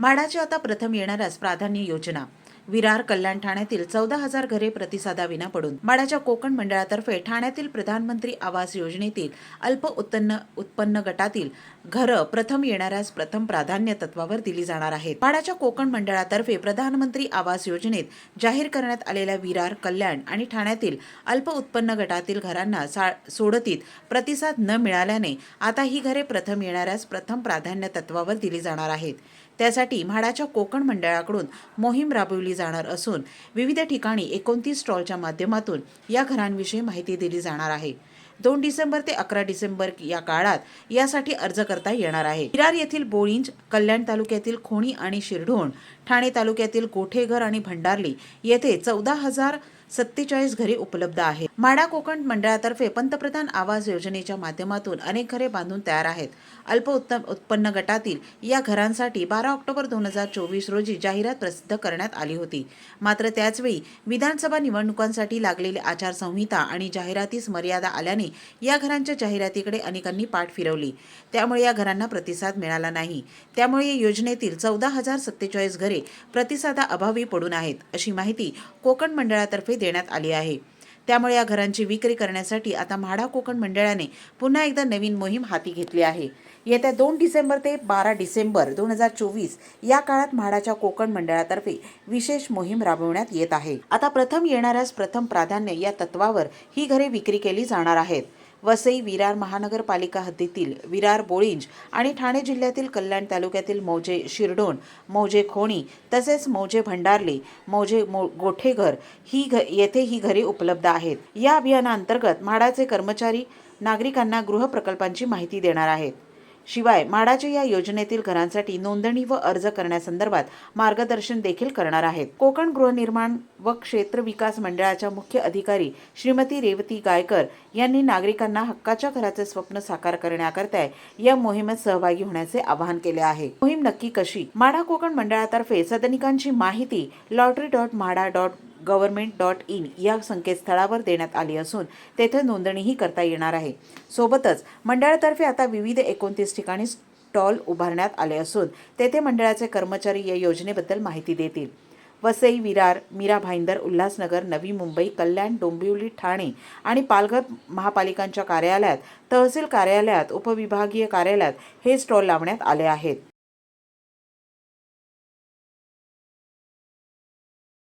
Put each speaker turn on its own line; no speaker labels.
म्हाडाची आता प्रथम येणाऱ्यास प्राधान्य योजना. विरार कल्याण ठाण्यातील चौदा हजार घरे प्रतिसादाविना पडून. माडाच्या कोकण मंडळातर्फे ठाण्यातील प्रधानमंत्री आवास योजनेतील अल्प उत्पन्न उत्पन्न गटातील घरं प्रथम येणाऱ्यास प्रथम प्राधान्य तत्वावर दिली जाणार आहेत. माडाच्या कोकण मंडळातर्फे प्रधानमंत्री आवास योजनेत जाहीर करण्यात आलेल्या विरार कल्याण आणि ठाण्यातील अल्प उत्पन्न गटातील घरांना सा सोडतीत प्रतिसाद न मिळाल्याने आता ही घरे प्रथम येणाऱ्यास प्रथम प्राधान्य तत्वावर दिली जाणार आहेत. त्यासाठी म्हाडाच्या कोकण मंडळाकडून मोहीम राबविली जाणार असून विविध ठिकाणी एकोणतीस स्टॉलच्या माध्यमातून या घरांविषयी माहिती दिली जाणार आहे. दोन डिसेंबर ते अकरा डिसेंबर या काळात यासाठी अर्ज करता येणार आहे. विरार येथील बोळिंज कल्याण तालुक्यातील खोणी आणि शिरढोण ठाणे तालुक्यातील गोठेघर आणि भंडारली येथे चौदा हजार सत्तेचाळीस घरे उपलब्ध आहेत. माडा कोकण मंडळातर्फे पंतप्रधान आवास योजनेच्या माध्यमातून अनेक घरे बांधून तयार आहेत. अल्प उत्तम उत्पन्न गटातील या घरांसाठी बारा ऑक्टोबर दोन हजार चोवीस रोजी जाहिरात प्रसिद्ध करण्यात आली होती. मात्र त्याचवेळी विधानसभा निवडणुकांसाठी लागलेली आचारसंहिता आणि जाहिरातीस मर्यादा आल्याने या घरांच्या जाहिरातीकडे अनेकांनी पाठ फिरवली. त्यामुळे या घरांना प्रतिसाद मिळाला नाही. त्यामुळे या योजनेतील चौदा हजार सत्तेचाळीस घरे प्रतिसादाअभावी पडून आहेत अशी माहिती कोकण मंडळातर्फे देण्यात आली आहे. त्यामुळे या घरांची विक्री करण्यासाठी आता म्हाडा कोकण मंडळाने पुन्हा एकदा नवीन मोहीम हाती घेतली आहे. येत्या दोन डिसेंबर ते बारा डिसेंबर दोन हजार चोवीस या काळात म्हाडाच्या कोकण मंडळातर्फे विशेष मोहीम राबवण्यात येत आहे. आता प्रथम येणाऱ्यास प्रथम प्राधान्य या तत्वावर ही घरे विक्री केली जाणार आहेत. वसई विरार महानगरपालिका हद्दीतील विरार बोळिंज आणि ठाणे जिल्ह्यातील कल्याण तालुक्यातील मौजे शिरडोण मौजे खोणी तसेच मौजे भंडारले मौजे मो गोठेघर ही घ येथे ही घरे उपलब्ध आहेत. या अभियानाअंतर्गत म्हाडाचे कर्मचारी नागरिकांना गृहप्रकल्पांची माहिती देणार आहेत. शिवाय म्हाडाच्या या योजनेतील घरांसाठी नोंदणी व अर्ज करण्यासंदर्भात मार्गदर्शन देखील करणार आहेत. कोकण गृहनिर्माण व क्षेत्र विकास मंडळाच्या मुख्य अधिकारी श्रीमती रेवती गायकर यांनी नागरिकांना हक्काच्या घराचे स्वप्न साकार करण्याकरता या मोहिमेत सहभागी होण्याचे आवाहन केले आहे. मोहीम नक्की कशी? माडा कोकण मंडळातर्फे सदनिकांची माहिती lottery dot MHADA dot government dot in या संकेतस्थळावर देण्यात आली असून तेथे नोंदणीही करता येणार आहे. सोबतच मंडळातर्फे आता विविध एकोणतीस ठिकाणी स्टॉल उभारण्यात आले असून तेथे मंडळाचे कर्मचारी या योजनेबद्दल माहिती देतील. वसई विरार मीरा भाईंदर उल्हासनगर नवी मुंबई कल्याण डोंबिवली ठाणे आणि पालघर महापालिकांच्या कार्यालयात तहसील कार्यालयात उपविभागीय कार्यालयात हे स्टॉल लावण्यात आले आहेत.